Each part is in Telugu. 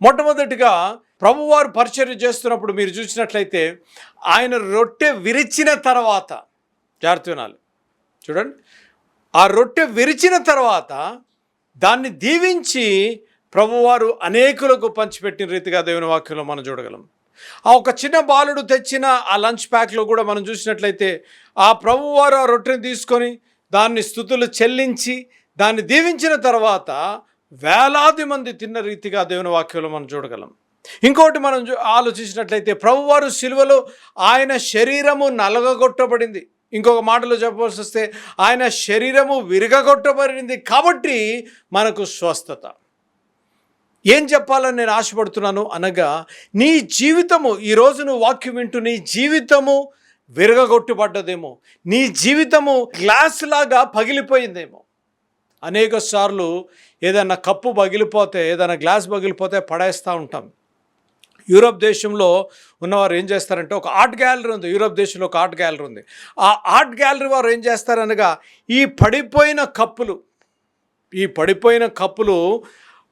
మొట్టమొదటిగా ప్రభువారు పరిచర్య చేస్తున్నప్పుడు మీరు చూసినట్లయితే ఆయన రొట్టె విరిచిన తర్వాత జాగ్రత్త వినాలి. చూడండి. ఆ రొట్టె విరిచిన తర్వాత దాన్ని దీవించి ప్రభువారు అనేకులకు పంచిపెట్టిన రీతిగా దేవుని వాక్యంలో మనం చూడగలం. ఆ ఒక చిన్న బాలుడు తెచ్చిన ఆ లంచ్ ప్యాక్లో కూడా మనం చూసినట్లయితే ఆ ప్రభువారు ఆ రొట్టెని తీసుకొని దాన్ని స్థుతులు చెల్లించి దాన్ని దీవించిన తర్వాత వేలాది మంది తిన్న రీతిగా దేవుని వాక్యంలో మనం చూడగలం. ఇంకోటి మనం చూ- ఆలోచించినట్లయితే ప్రభువారు సిలువలో ఆయన శరీరము నలగగొట్టబడింది. ఇంకొక మాటలో చెప్పవలసి వస్తే ఆయన శరీరము విరగగొట్టబడింది కాబట్టి మనకు స్వస్థత. ఏం చెప్పాలని నేను ఆశపడుతున్నాను అనగా నీ జీవితము ఈరోజు నువ్వు వాక్యం వింటూ నీ జీవితము విరగగొట్టుబడ్డదేమో. నీ జీవితము గ్లాస్ లాగా పగిలిపోయిందేమో. అనేక సార్లు ఏదైనా కప్పు పగిలిపోతే ఏదైనా గ్లాస్ పగిలిపోతే పడేస్తూ ఉంటాం. యూరోప్ దేశంలో ఉన్నవారు ఏం చేస్తారంటే ఒక ఆర్ట్ గ్యాలరీ ఉంది. యూరోప్ దేశంలో ఒక ఆర్ట్ గ్యాలరీ ఉంది. ఆ ఆర్ట్ గ్యాలరీ వారు ఏం చేస్తారనగా ఈ పడిపోయిన కప్పులు ఈ పడిపోయిన కప్పులు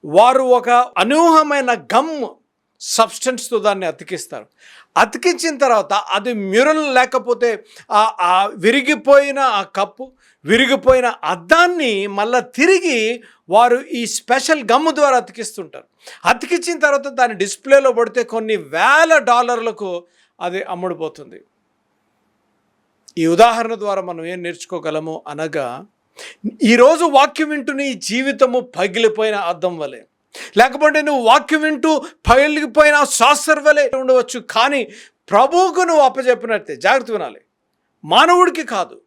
వారు ఒక అనూహమైన గమ్ సబ్స్టెన్స్తో దాన్ని అతికిస్తారు. అతికించిన తర్వాత అది మ్యూరల్ లేకపోతే ఆ విరిగిపోయిన ఆ కప్పు విరిగిపోయిన అద్దాన్ని మళ్ళా తిరిగి వారు ఈ స్పెషల్ గమ్ము ద్వారా అతికిస్తుంటారు. అతికించిన తర్వాత దాన్ని డిస్ప్లేలో పడితే కొన్ని వేల డాలర్లకు అది అమ్ముడుపోతుంది. ఈ ఉదాహరణ ద్వారా మనం ఏం నేర్చుకోగలము అనగా ఈరోజు వాక్యం వింటూ నీ జీవితము పగిలిపోయిన అద్దం వలె. లేకపోతే నువ్వు వాక్యం వింటూ పగిలిపోయిన శాస్త్రవలే ఉండవచ్చు. కానీ ప్రభువుకు నువ్వు అప్పచెప్పినట్టే. జాగ్రత్త వినాలి. మానవుడికి కాదు.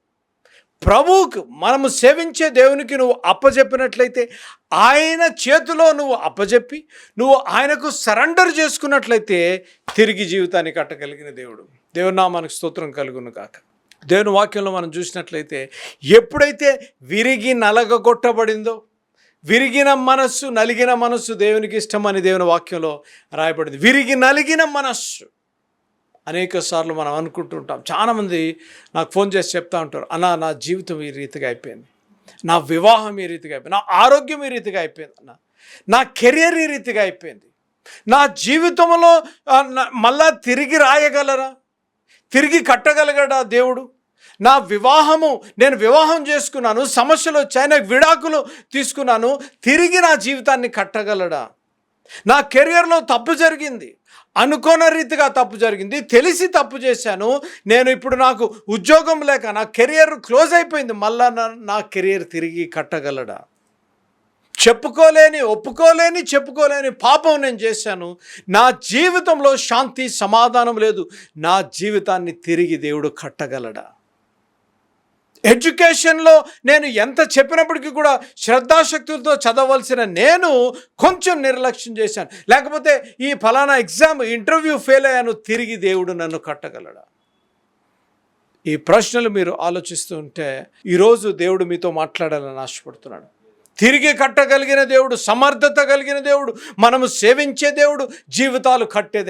ప్రభువుకు మనము సేవించే దేవునికి నువ్వు అప్పచెప్పినట్లయితే ఆయన చేతిలో నువ్వు అప్పజెప్పి నువ్వు ఆయనకు సరెండర్ చేసుకున్నట్లయితే తిరిగి జీవితాన్ని కట్టగలిగిన దేవుడు. దేవుని మనకు స్తోత్రం కలుగును కాక దేవుని వాక్యంలో మనం చూసినట్లయితే ఎప్పుడైతే విరిగి నలగగొట్టబడిందో విరిగిన మనస్సు నలిగిన మనస్సు దేవునికి ఇష్టం అని దేవుని వాక్యంలో రాయబడింది. విరిగి నలిగిన మనస్సు. అనేక సార్లు మనం అనుకుంటుంటాం చాలామంది నాకు ఫోన్ చేసి చెప్తా ఉంటారు అన్న నా జీవితం ఈ రీతిగా అయిపోయింది. నా వివాహం ఈ రీతిగా అయిపోయింది. నా ఆరోగ్యం ఈ రీతిగా అయిపోయింది అన్న. నా కెరియర్ ఈ రీతిగా అయిపోయింది. నా జీవితంలో మళ్ళా తిరిగి రాయగలరా? తిరిగి కట్టగలగడా దేవుడు? నా వివాహము నేను వివాహం చేసుకున్నాను సమస్యలు వచ్చాయి నాకు విడాకులు తీసుకున్నాను తిరిగి నా జీవితాన్ని కట్టగలడా? నా కెరియర్లో తప్పు జరిగింది అనుకోని రీతిగా తప్పు జరిగింది తెలిసి తప్పు చేశాను నేను ఇప్పుడు నాకు ఉద్యోగం లేక నా కెరియర్ క్లోజ్ అయిపోయింది మళ్ళా నా కెరియర్ తిరిగి కట్టగలడా? చెప్పుకోలేని ఒప్పుకోలేని చెప్పుకోలేని పాపం నేను చేశాను నా జీవితంలో శాంతి సమాధానం లేదు నా జీవితాన్ని తిరిగి దేవుడు కట్టగలడా? ఎడ్యుకేషన్లో నేను ఎంత చెప్పినప్పటికీ కూడా శ్రద్ధాశక్తులతో చదవలసిన నేను కొంచెం నిర్లక్ష్యం చేశాను. లేకపోతే ఈ ఫలానా ఎగ్జామ్ ఇంటర్వ్యూ ఫెయిల్ అయ్యాను తిరిగి దేవుడు నన్ను కట్టగలడా? ఈ ప్రశ్నలు మీరు ఆలోచిస్తుంటే ఈరోజు దేవుడు మీతో మాట్లాడాలని ఆశపడుతున్నాడు. తిరిగి కట్టగలిగిన దేవుడు సమర్థత కలిగిన దేవుడు మనము సేవించే దేవుడు జీవితాలు కట్టే దేవుడు.